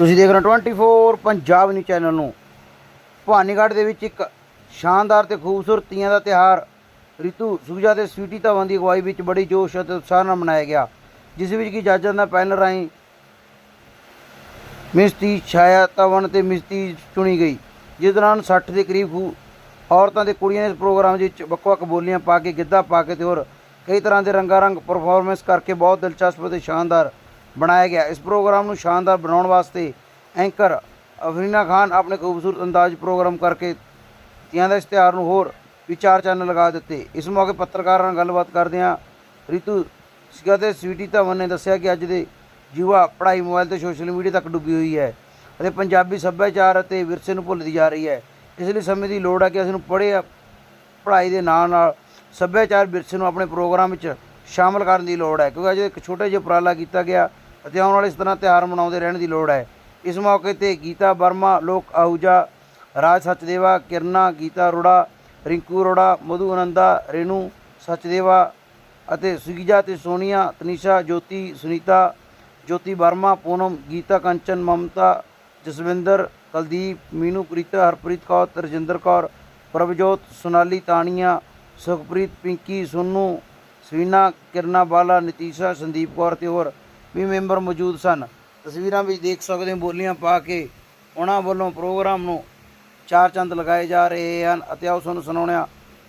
ਤੁਸੀਂ ਦੇਖ ਰਹੇ ਹੋ 24 ਪੰਜਾਬ ਨਿਊਜ਼ ਚੈਨਲ ਨੂੰ। ਭਵਾਨੀਗੜ੍ਹ ਦੇ ਵਿੱਚ ਇੱਕ ਸ਼ਾਨਦਾਰ ਤੇ ਖੂਬਸੂਰਤ ਤੀਆਂ ਦਾ ਤਿਹਾਰ ਰਿਤੂ ਸੁਖਜਾ ਤੇ ਸਵੀਟੀ ਧਵਨ ਦੀ ਅਗਵਾਈ ਵਿੱਚ ਬੜੀ ਜੋਸ਼ ਅਤੇ ਉਤਸ਼ਾਹ ਨਾਲ ਮਨਾਇਆ ਗਿਆ, ਜਿਸ ਵਿੱਚ ਕਿ ਜੱਜਾਂ ਦਾ ਪੈਨਲ ਰਾਹੀਂ ਮਿਸਤੀ ਛਾਇਆ ਧਵਨ ਤੇ ਮਿਸਤੀ ਚੁਣੀ ਗਈ, ਜਿਸ ਦੌਰਾਨ 60 ਦੇ ਕਰੀਬ ਔਰਤਾਂ ਤੇ ਕੁੜੀਆਂ ਨੇ ਇਸ ਪ੍ਰੋਗਰਾਮ ਵਿੱਚ ਵੱਖ-ਵੱਖ ਬੋਲੀਆਂ ਪਾ ਕੇ ਗਿੱਧਾ ਪਾ ਕੇ ਤੇ ਹੋਰ ਕਈ ਤਰ੍ਹਾਂ ਦੇ ਰੰਗਾਰੰਗ ਪਰਫਾਰਮੈਂਸ ਕਰਕੇ ਬਹੁਤ ਦਿਲਚਸਪ ਅਤੇ ਸ਼ਾਨਦਾਰ ਬਣਾਇਆ ਗਿਆ। ਇਸ ਪ੍ਰੋਗਰਾਮ ਨੂੰ ਸ਼ਾਨਦਾਰ ਬਣਾਉਣ ਵਾਸਤੇ ਐਂਕਰ ਅਫਰੀਨਾ ਖਾਨ ਆਪਣੇ ਖੂਬਸੂਰਤ ਅੰਦਾਜ਼ ਪ੍ਰੋਗਰਾਮ ਕਰਕੇ ਤੀਆਂ ਦਾ ਇਸ਼ਤਿਹਾਰ ਨੂੰ ਹੋਰ ਵਿਚਾਰ ਚਾਰ ਲਗਾ ਦਿੱਤੇ। ਇਸ ਮੌਕੇ ਪੱਤਰਕਾਰਾਂ ਨਾਲ ਗੱਲਬਾਤ ਕਰਦਿਆਂ ਰਿਤੂ ਸਿਕਾ ਤੇ ਸਵੀਟੀ ਧਵਨ ਨੇ ਦੱਸਿਆ ਕਿ ਅੱਜ ਦੇ ਯੁਵਾ ਪੜ੍ਹਾਈ ਮੋਬਾਈਲ ਤੇ ਸੋਸ਼ਲ ਮੀਡੀਆ ਤੱਕ ਡੁੱਬੀ ਹੋਈ ਹੈ ਅਤੇ ਪੰਜਾਬੀ ਸੱਭਿਆਚਾਰ ਅਤੇ ਵਿਰਸੇ ਨੂੰ ਭੁੱਲਦੀ ਜਾ ਰਹੀ ਹੈ। ਇਸ ਲਈ ਸਮੇਂ ਦੀ ਲੋੜ ਹੈ ਕਿ ਅਸੀਂ ਨੂੰ ਪੜ੍ਹੇ ਪੜ੍ਹਾਈ ਦੇ ਨਾਲ ਨਾਲ ਸੱਭਿਆਚਾਰ ਵਿਰਸੇ ਨੂੰ ਆਪਣੇ ਪ੍ਰੋਗਰਾਮ ਵਿੱਚ ਸ਼ਾਮਲ ਕਰਨ ਦੀ ਲੋੜ ਹੈ, ਕਿਉਂਕਿ ਅੱਜ ਇੱਕ ਛੋਟਾ ਜਿਹਾ ਉਪਰਾਲਾ ਕੀਤਾ ਗਿਆ ਅਤੇ ਆਉਣ ਵਾਲੇ ਇਸ ਤਰ੍ਹਾਂ ਤਿਉਹਾਰ ਮਨਾਉਂਦੇ ਰਹਿਣ ਦੀ ਲੋੜ ਹੈ। ਇਸ ਮੌਕੇ ਤੇ ਗੀਤਾ ਵਰਮਾ, ਲੋਕ ਆਹੂਜਾ ਰਾਜ ਸਚਦੇਵਾ, ਕਿਰਨਾ, ਗੀਤਾ ਅਰੋੜਾ ਰਿੰਕੂ ਅਰੋੜਾ ਮਧੂ ਅਨੰਦਾ ਰੇਨੂ ਸਚਦੇਵਾ ਅਤੇ ਸੁਗੀਜਾ ਤੇ ਸੋਨੀਆ, ਤਨੀਸ਼ਾ, ਜੋਤੀ, ਸੁਨੀਤਾ, ਜੋਤੀ ਵਰਮਾ, ਪੂਨਮ, ਗੀਤਾ ਕੰਚਨ, ਮਮਤਾ, ਜਸਵਿੰਦਰ, ਕੁਲਦੀਪ, ਮੀਨੂ, ਪ੍ਰੀਤਾ, ਹਰਪ੍ਰੀਤ ਕੌਰ ਤਰਜਿੰਦਰ ਕੌਰ, ਪ੍ਰਭਜੋਤ, ਸੋਨਾਲੀ, ਤਾਨੀਆ, ਸੁਖਪ੍ਰੀਤ, ਪਿੰਕੀ, ਸੋਨੂ, ਸਵੀਨਾ, ਕਿਰਨਾ ਬਾਲਾ, ਨਤੀਸ਼ਾ, ਸੰਦੀਪ ਕੌਰ ਤੇ ਹੋਰ ਵੀ ਮੈਂਬਰ ਮੌਜੂਦ ਸਨ। ਤਸਵੀਰਾਂ ਵਿੱਚ ਦੇਖ ਸਕਦੇ ਹੋ ਬੋਲੀਆਂ ਪਾ ਕੇ ਉਹਨਾਂ ਵੱਲੋਂ ਪ੍ਰੋਗਰਾਮ ਨੂੰ ਚਾਰ ਚੰਦ ਲਗਾਏ ਜਾ ਰਹੇ ਹਨ ਅਤੇ ਆਓ ਤੁਹਾਨੂੰ ਸੁਣਾਉਂਦੇ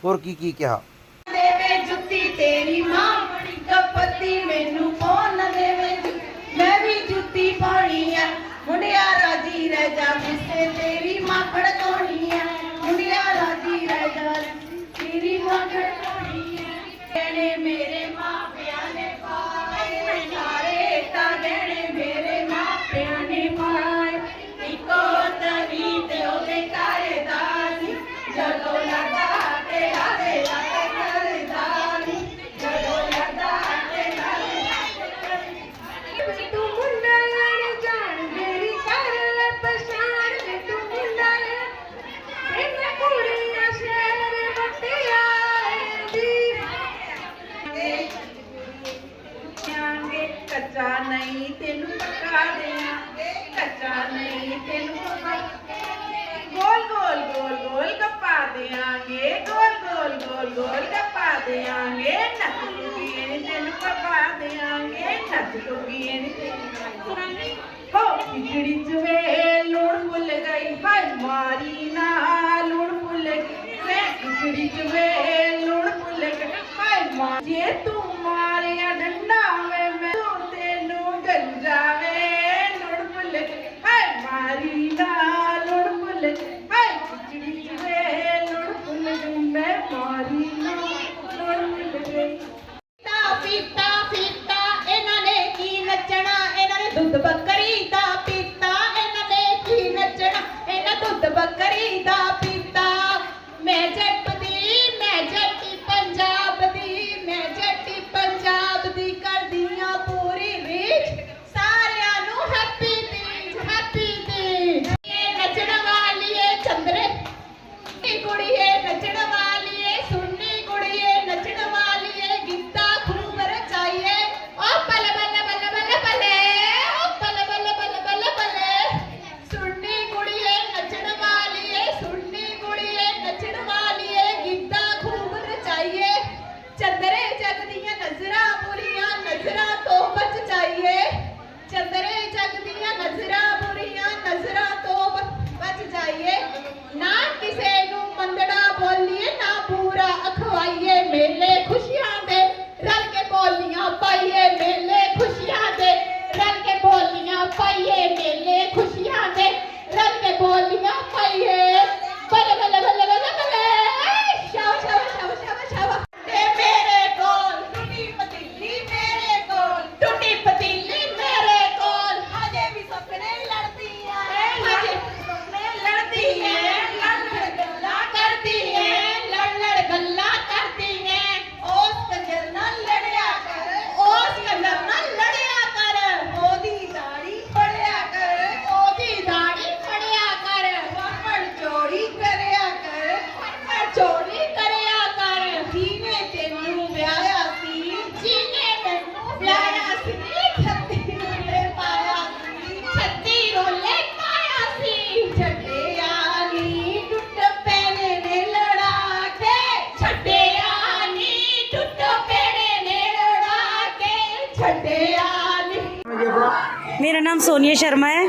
ਹੋਰ ਕੀ ਕੀ ਕਿਹਾ। ਦੇਵੇ ਜੁੱਤੀ ਤੇਰੀ, ਮਾਂ ਬੜੀ ਕਪੱਤੀ, ਮੈਨੂੰ ਕੌਣ ਦੇਵੇ ਮੈਂ ਵੀ ਜੁੱਤੀ ਪਾਣੀ ਆ। ਮੁੰਡਿਆ ਰਾਜੀ ਰਹਿ ਜਾ ਗੋਲ ਗੱਪਾ ਦੇਾਂਗੇ ਨੱਚ ਲੂਗੀਏ ਨੀ ਤੈਨੂੰ ਪਕਾ ਦੇਾਂਗੇ ਨੱਚ ਲੂਗੀਏ ਨੀ ਤੈਨੂੰ ਹੋ ਖਿਚੜੀ ਚ ਵੇ ਲੂਣ ਭੁੱਲ ਗਈ, ਹਾਏ ਮਾਰੀ ਨਾ ਲੂਣ ਭੁੱਲ ਗਈ। ਵੇ ਖਿਚੜੀ ਚ ਵੇ ਲੂਣ ਭੁੱਲ ਗਈ, ਹਾਏ ਮਾਂ ਜੇ ਤੂੰ ਮਾਰਿਆ ਡੰਡਾ ਵੇ, ਮੈਂ ਤੂੰ ਤੈਨੂੰ ਗੰਜਾਵੇ ਲੂਣ ਭੁੱਲ ਗਈ, ਹਾਏ ਮਾਰੀ ਮੇਰਾ ਨਾਮ ਸੋਨੀਆ ਸ਼ਰਮਾ ਹੈ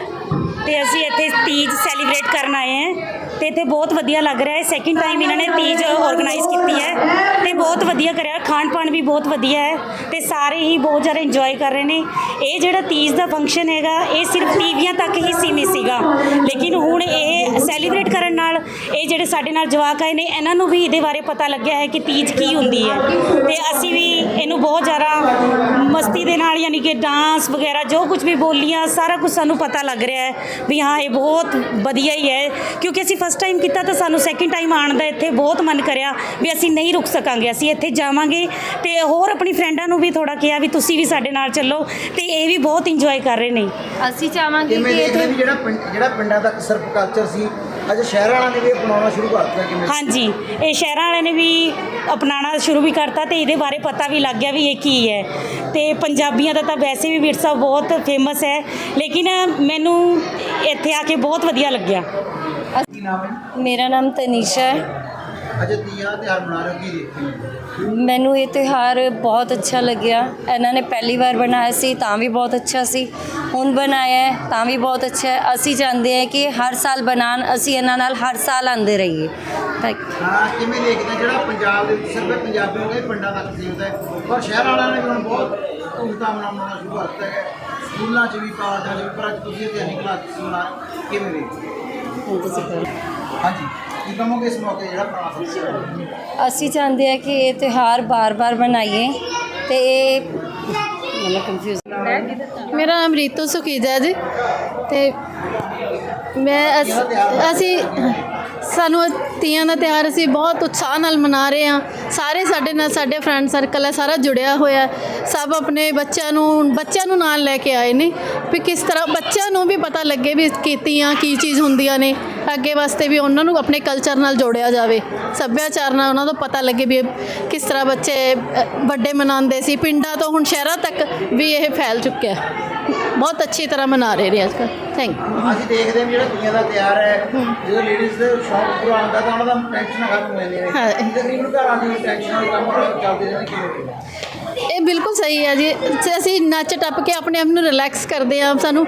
ਤੇ ਅਸੀਂ ਇੱਥੇ ਤੀਜ ਸੈਲੀਬ੍ਰੇਟ ਕਰਨ ਆਏ ਹਾਂ ਤੇ ਇੱਥੇ ਬਹੁਤ ਵਧੀਆ ਲੱਗ ਰਿਹਾ ਹੈ। ਸੈਕਿੰਡ ਟਾਈਮ ਇਹਨਾਂ ਨੇ ਤੀਜ ਆਰਗੇਨਾਈਜ਼ ਕੀਤੀ ਹੈ ਤੇ ਬਹੁਤ ਵਧੀਆ ਕਰਿਆ ਖਾਣ ਪਾਣ ਵੀ ਬਹੁਤ ਵਧੀਆ ਹੈ ਤੇ ਸਾਰੇ ਹੀ ਬਹੁਤ ਜ਼ਿਆਦਾ ਇੰਜੋਏ ਕਰ ਰਹੇ ਨੇ। ਇਹ ਜਿਹੜਾ ਤੀਜ ਦਾ ਫੰਕਸ਼ਨ ਹੈਗਾ, ਇਹ ਸਿਰਫ ਟੀਵੀਆਂ ਤੱਕ ਹੀ ਸੀਮਿਤ ਸੀਗਾ। ਲੇਕਿਨ ਹੁਣ ਇਹ ਸੈਲੀਬ੍ਰੇਟ ਕਰਨ ਨਾਲ, ਇਹ ਜਿਹੜੇ ਸਾਡੇ ਨਾਲ ਜਵਾਕ ਆਏ ਨੇ, ਇਹਨਾਂ ਨੂੰ ਵੀ ਇਹਦੇ ਬਾਰੇ ਪਤਾ ਲੱਗਿਆ ਹੈ ਕਿ ਤੀਜ ਕੀ ਹੁੰਦੀ ਹੈ। ਤੇ ਅਸੀਂ ਵੀ ਇਹਨੂੰ ਬਹੁਤ ਜ਼ਿਆਦਾ ਮਸਤੀ ਦੇ ਨਾਲ, ਯਾਨੀ ਕਿ ਡਾਂਸ ਵਗੈਰਾ, ਜੋ ਕੁਝ ਵੀ ਬੋਲੀਆਂ, ਸਾਰਾ ਕੁਝ ਸਾਨੂੰ ਪਤਾ ਲੱਗ ਰਿਹਾ ਹੈ ਵੀ ਹਾਂ, ਇਹ ਬਹੁਤ ਵਧੀਆ ਹੀ ਹੈ। ਕਿਉਂਕਿ ਅਸੀਂ ਫਸਟ ਟਾਈਮ ਕੀਤਾ ਤਾਂ ਸਾਨੂੰ ਸੈਕਿੰਡ ਟਾਈਮ ਆਉਣ ਦਾ ਇੱਥੇ ਬਹੁਤ ਮਨ ਕਰਿਆ। ਵੀ ਅਸੀਂ ਨਹੀਂ ਰੁਕ ਸਕਾਂਗੇ ਅਸੀਂ ਇੱਥੇ ਜਾਵਾਂਗੇ ਤੇ ਹੋਰ ਆਪਣੀ ਫਰੈਂਡਾਂ ਨੂੰ ਵੀ ਥੋੜਾ ਕਿਹਾ ਵੀ ਤੁਸੀਂ ਵੀ ਸਾਡੇ ਨਾਲ ਚੱਲੋ ਤੇ ਇਹ ਵੀ ਬਹੁਤ ਇੰਜੋਏ ਕਰ ਰਹੇ ਨੇ। ਅਸੀਂ ਚਾਹਾਂਗੇ ਕਿਵੇਂ ਕਿ ਦੇਖਦੇ ਇੱਥੇ ਵੀ ਜਿਹੜਾ ਪਿੰਡ- ਜਿਹੜਾ ਪਿੰਡਾਂ ਦਾ ਸਰਫ ਕਲਚਰ ਸੀ ਅੱਜ ਸ਼ਹਿਰ ਵਾਲਿਆਂ ਨੇ ਵੀ ਅਪਣਾਉਣਾ ਸ਼ੁਰੂ ਕਰ ਦਿੱਤਾ ਕਿਵੇਂ? ਹਾਂਜੀ ਇਹ ਸ਼ਹਿਰਾਂ ਵਾਲਿਆਂ ਨੇ ਵੀ ਅਪਣਾਉਣਾ ਸ਼ੁਰੂ ਵੀ ਕਰਤਾ ਤੇ ਇਹਦੇ ਬਾਰੇ ਪਤਾ ਵੀ ਲੱਗ ਗਿਆ ਵੀ ਇਹ ਕੀ ਹੈ। ਤੇ ਪੰਜਾਬੀਆਂ ਦਾ ਤਾਂ ਵੈਸੇ ਵੀ ਵਿਰਸਾ ਬਹੁਤ ਫੇਮਸ ਹੈ ਲੇਕਿਨ ਮੈਨੂੰ ਇੱਥੇ ਆ ਕੇ ਬਹੁਤ ਵਧੀਆ ਲੱਗਿਆ। ਕੀ ਨਾਮ ਹੈ? ਮੇਰਾ ਨਾਮ ਤਨੀਸ਼ਾ ਹੈ। ਅੱਜ ਤੀਆਂ ਤਿਉਹਾਰ ਮਨਾ ਰਹੇ ਹੋ ਕੀ ਦੇਖਦੇ ਹੋ? ਮੈਨੂੰ ਇਹ ਤਿਉਹਾਰ ਬਹੁਤ ਅੱਛਾ ਲੱਗਿਆ। ਇਹਨਾਂ ਨੇ ਪਹਿਲੀ ਵਾਰ ਬਣਾਇਆ ਸੀ ਤਾਂ ਵੀ ਬਹੁਤ ਅੱਛਾ ਸੀ। ਹੁਣ ਬਣਾਇਆ ਹੈ ਤਾਂ ਵੀ ਬਹੁਤ ਅੱਛਾ ਹੈ। ਅਸੀਂ ਚਾਹੁੰਦੇ ਹਾਂ ਕਿ ਹਰ ਸਾਲ ਬਣਾਉਣ ਅਸੀਂ ਇਹਨਾਂ ਨਾਲ ਹਰ ਸਾਲ ਆਉਂਦੇ ਰਹੀਏ। ਹਾਂ ਕਿਵੇਂ ਦੇਖਦੇ ਹੋ? ਜਿਹੜਾ ਪੰਜਾਬ ਦੇ ਵਿੱਚ ਸਿਰਫ ਪੰਜਾਬੀਆਂ ਦਾ ਪਿੰਡਾਂ ਤੱਕ ਸੀਮਿਤ ਹੈ। ਪਰ ਸ਼ਹਿਰ ਵਾਲਿਆਂ ਨੇ ਵੀ ਹੁਣ ਬਹੁਤ ਧੂਮਧਾਮ ਨਾਲ ਮਨਾਉਣਾ ਸ਼ੁਰੂ ਕਰ ਦਿੱਤਾ ਹੈ। ਸਕੂਲਾਂ 'ਚ ਵੀ ਕਾਲਜਾਂ 'ਚ ਵੀ ਪਰ ਅੱਜ ਤੁਸੀਂ ਨਹੀਂ ਕਲਾਸ ਮਨਾ ਕਿਵੇਂ ਦੇਖਦੇ ਹੋ? ਹਾਂਜੀ। ਕੀ ਕਹੋਗੇ ਇਸ ਮੌਕੇ ਜਿਹੜਾ ਪੁਰਾਣਾ ਫੰਕਸ਼ਨ ਅਸੀਂ ਚਾਹੁੰਦੇ ਹਾਂ ਕਿ ਇਹ ਤਿਉਹਾਰ ਬਾਰ-ਬਾਰ ਮਨਾਈਏ ਤੇ ਇਹ ਮੈਨੂੰ ਕੰਫਿਊਜ਼ ਮੇਰਾ ਨਾਮ ਰੀਤੂ ਸੁਖੀਜਾ ਹੈ ਜੀ ਤੇ ਮੈਂ ਅਸ- ਅਸੀਂ ਸਾਨੂੰ ਤੀਆਂ ਦਾ ਤਿਉਹਾਰ ਅਸੀਂ ਬਹੁਤ ਉਤਸ਼ਾਹ ਨਾਲ ਮਨਾ ਰਹੇ ਹਾਂ। ਸਾਰੇ ਸਾਡੇ ਨਾਲ, ਸਾਡੇ ਫਰੈਂਡ ਸਰਕਲ ਹੈ, ਸਾਰਾ ਜੁੜਿਆ ਹੋਇਆ ਸਭ ਆਪਣੇ ਬੱਚਿਆਂ ਨੂੰ ਬੱਚਿਆਂ ਨੂੰ ਨਾਲ ਲੈ ਕੇ ਆਏ ਨੇ। ਵੀ ਕਿਸ ਤਰ੍ਹਾਂ ਬੱਚਿਆਂ ਨੂੰ ਵੀ ਪਤਾ ਲੱਗੇ ਵੀ ਕੀਤੀਆਂ ਕੀ ਚੀਜ਼ ਹੁੰਦੀਆਂ ਨੇ। ਅੱਗੇ ਵਾਸਤੇ ਵੀ ਉਹਨਾਂ ਨੂੰ ਆਪਣੇ ਕਲਚਰ ਨਾਲ ਜੋੜਿਆ ਜਾਵੇ। ਸੱਭਿਆਚਾਰ ਨਾਲ ਉਹਨਾਂ ਨੂੰ ਪਤਾ ਲੱਗੇ ਵੀ ਕਿਸ ਤਰ੍ਹਾਂ ਬੱਚੇ ਵੱਡੇ ਮਨਾਉਂਦੇ ਸੀ। ਪਿੰਡਾਂ ਤੋਂ ਹੁਣ ਸ਼ਹਿਰਾਂ ਤੱਕ ਵੀ ਇਹ ਫੈਲ ਚੁੱਕਿਆ ਬਹੁਤ ਅੱਛੀ ਤਰ੍ਹਾਂ ਮਨਾ ਰਹੇ ਨੇ ਅੱਜ ਕੱਲ੍ਹ। ਥੈਂਕ ਯੂ ਅਸੀਂ ਦੇਖਦੇ ਹਾਂ ਵੀ ਜਿਹੜਾ ਤੀਆਂ ਦਾ ਤਿਉਹਾਰ ਹੈ ਜਦੋਂ ਲੇਡੀਜ਼ ਦੇ ਸ਼ੌਕ ਪੂਰਾ ਹੁੰਦਾ ਤਾਂ ਉਹਨਾਂ ਦਾ ਟੈਨਸ਼ਨ ਖਤਮ ਹੋ ਜਾਂਦੀ ਹੈ। ਹਾਂ। ਤਕਰੀਬਨ ਘਰਾਂ ਦੀ ਟੈਨਸ਼ਨ ਵਾਲੇ ਕੰਮ ਚੱਲਦੇ ਰਹਿੰਦੇ ਕਿਵੇਂ ਇਹ ਬਿਲਕੁਲ ਸਹੀ ਹੈ ਜੀ। ਤੇ ਅਸੀਂ ਨੱਚ ਟੱਪ ਕੇ ਆਪਣੇ ਆਪ ਨੂੰ ਰਿਲੈਕਸ ਕਰਦੇ ਆ ਸਾਨੂੰ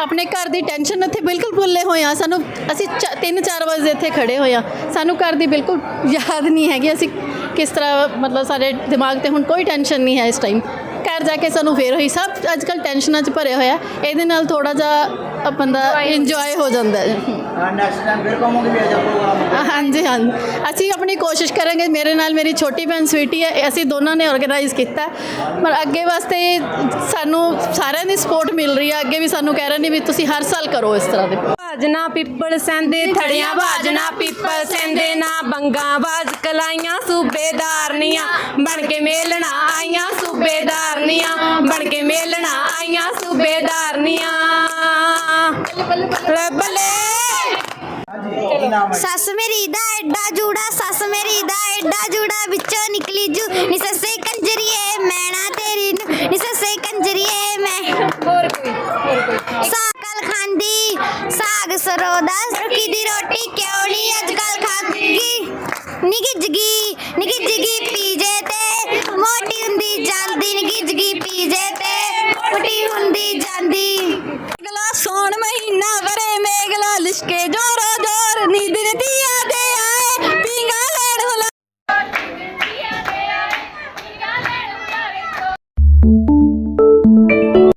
ਆਪਣੇ ਘਰ ਦੀ ਟੈਨਸ਼ਨ ਇੱਥੇ ਬਿਲਕੁਲ ਭੁੱਲੇ ਹੋਏ ਆ ਸਾਨੂੰ ਅਸੀਂ 3-4 ਵਜੇ ਇੱਥੇ ਖੜੇ ਹੋਏ ਆ ਸਾਨੂੰ ਘਰ ਦੀ ਬਿਲਕੁਲ ਯਾਦ ਨਹੀਂ ਹੈਗੀ। ਅਸੀਂ ਕਿਸ ਤਰ੍ਹਾਂ ਮਤਲਬ ਸਾਡੇ ਦਿਮਾਗ ਤੇ ਹੁਣ ਕੋਈ ਟੈਨਸ਼ਨ ਨਹੀਂ ਹੈ ਇਸ ਟਾਈਮ ਘਰ ਜਾ ਕੇ ਸਾਨੂੰ ਫੇਰ ਹੋਈ ਸਭ ਅੱਜ ਕੱਲ ਟੈਨਸ਼ਨਾਂ 'ਚ ਭਰੇ ਹੋਇਆ ਇਹਦੇ ਨਾਲ ਥੋੜਾ ਜਿਹਾ ਬੰਦਾ ਇੰਜੋਏ ਹੋ ਜਾਂਦਾ ਹੈ। ਨੈਕਸਟ ਟਾਈਮ ਫਿਰ ਕਹੋਗੇ ਵੀ ਅੱਜ ਪ੍ਰੋਗਰਾਮ ਹਾਂਜੀ ਹਾਂਜੀ ਅਸੀਂ ਆਪਣੀ ਕੋਸ਼ਿਸ਼ ਕਰਾਂਗੇ ਮੇਰੇ ਨਾਲ ਮੇਰੀ ਛੋਟੀ ਭੈਣ ਸਵੀਟੀ ਹੈ ਅਸੀਂ ਦੋਨਾਂ ਨੇ ਆਰਗੇਨਾਈਜ਼ ਕੀਤਾ। ਪਰ ਅੱਗੇ ਵਾਸਤੇ ਸਾਨੂੰ ਸਾਰਿਆਂ ਦੀ ਸਪੋਰਟ ਮਿਲ ਰਹੀ ਹੈ ਅੱਗੇ ਵੀ ਸਾਨੂੰ ਕਹਿ ਰਹੇ ਨੇ ਵੀ ਤੁਸੀਂ ਹਰ ਸਾਲ ਕਰੋ ਇਸ ਤਰ੍ਹਾਂ ਦੇ। ਬਾਜਨਾ ਪਿੱਪਲ ਸੈਂਦੇ ਥੜੀਆਂ ਬਾਜਨਾ ਪਿੱਪਲ ਸੈਂਦੇ ਨਾ ਬੰਗਾ ਬਾਜ ਕਲਾਈਆਂ ਸੂਬੇਦਾਰਨੀਆਂ ਬਣ ਕੇ ਮੇਲਣਾ ਆਈਆਂ ਸੂਬੇਦਾਰਨੀਆਂ ਬਣ ਕੇ ਮੇਲਣਾ ਆਈਆਂ ਸੂਬੇਦਾਰਨੀਆਂ। ਬੱਲੇ। ਸੱਸ ਮੇਰੀ ਦਾ ਐਡਾ ਜੂੜਾ ਸੱਸ ਮੇਰੀ ਦਾ ਐਡਾ ਜੂੜਾ ਵਿੱਚੋਂ ਨਿਕਲੀ ਜੂ ਨੀ ਸੱਸੇ